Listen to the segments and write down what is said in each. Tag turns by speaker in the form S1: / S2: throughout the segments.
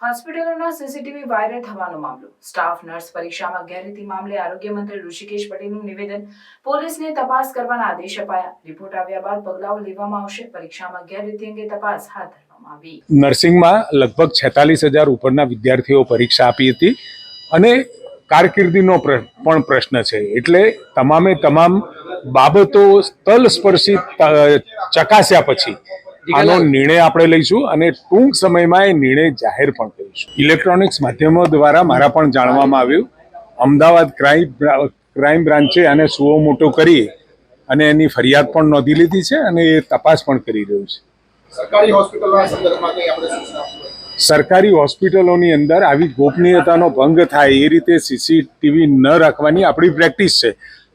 S1: હોસ્પિટલોના CCTV viral થવાનો મામલો. Staff, nurse પરીક્ષામાં ગેરરીતિ મામલે આરોગ્ય મંત્રી ઋષિકેશ પટેલનું નિવેદન પોલીસને તપાસ કરવાના આદેશ અપાયા. રિપોર્ટ આવ્યા બાદ પગલાઓ લેવામાં આવશે. પરીક્ષામાં ગેરરીતિ અંગે તપાસ હાથ ધરવામાં આવી.
S2: નર્સિંગમાં લગભગ છેતાલીસ હજાર ઉપરના વિદ્યાર્થીઓ પરીક્ષા આપી હતી અને કારકિર્દીનો પણ પ્રશ્ન છે. એટલે તમામે તમામ બાબતો તલસ્પર્શી સ્પર્શી ચકાસ્યા પછી. આનો નિર્ણય આપણે લઈશું અને ટૂંક સમયમાં એ નિર્ણય જાહેર પણ કરીશું. ઇલેક્ટ્રોનિક્સ માધ્યમો દ્વારા મારા પણ જાણવામાં આવ્યું. અમદાવાદ ક્રાઇમ ક્રાઇમ બ્રાન્ચે આને સુઓ મોટો કરી અને એની ફરિયાદ પણ નોંધી લીધી છે અને એ તપાસ પણ કરી રહ્યું છે?
S3: સરકારી હોસ્પિટલોની
S2: અંદર આવી ગોપનીયતાનો ભંગ થાય એ રીતે સીસીટીવી ન રાખવાની આપણી પ્રેક્ટિસ છે.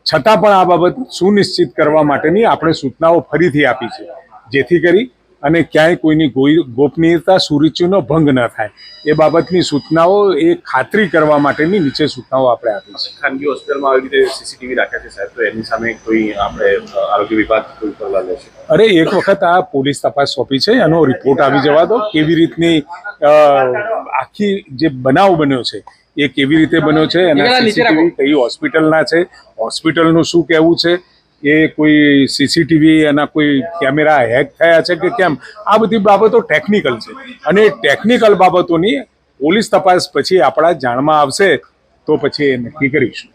S2: છતાં પણ આ બાબત સુનિશ્ચિત કરવા માટેની આપણે સૂચનાઓ ફરીથી આપી છે. જેથી કરી અને ક્યાંય કોઈની ગોપનીયતા સુરુચિનો ભંગ ન થાય. એ બાબતની સૂચનાઓ એ ખાતરી કરવા માટેની નીચે સૂચનાઓ આપણે આપી છે.
S4: ખાનગી હોસ્પિટલમાં આવી રીતે સીસીટીવી રાખ્યા છે સાહેબ તો એની સામે કોઈ આપણે આરોગ્ય વિભાગ કોઈ પગલાં લેશે
S2: અરે એક વખત આ પોલીસ તપાસ સોંપી છે એનો રિપોર્ટ આવી જવા દો. કેવી રીતની આખી જે બનાવ બન્યો છે એ કેવી રીતે બન્યો છે? એના સીસીટીવી કઈ હોસ્પિટલના છે? હોસ્પિટલનું શું કહેવું છે? એ કોઈ સીસીટીવી એના કોઈ કેમેરા હેક થયા છે કે કેમ? આ બધી બાબતો ટેકનિકલ છે. અને ટેકનિકલ બાબતોની પોલીસ તપાસ પછી આપણા જાણમાં આવશે તો પછી એ નક્કી કરીશું.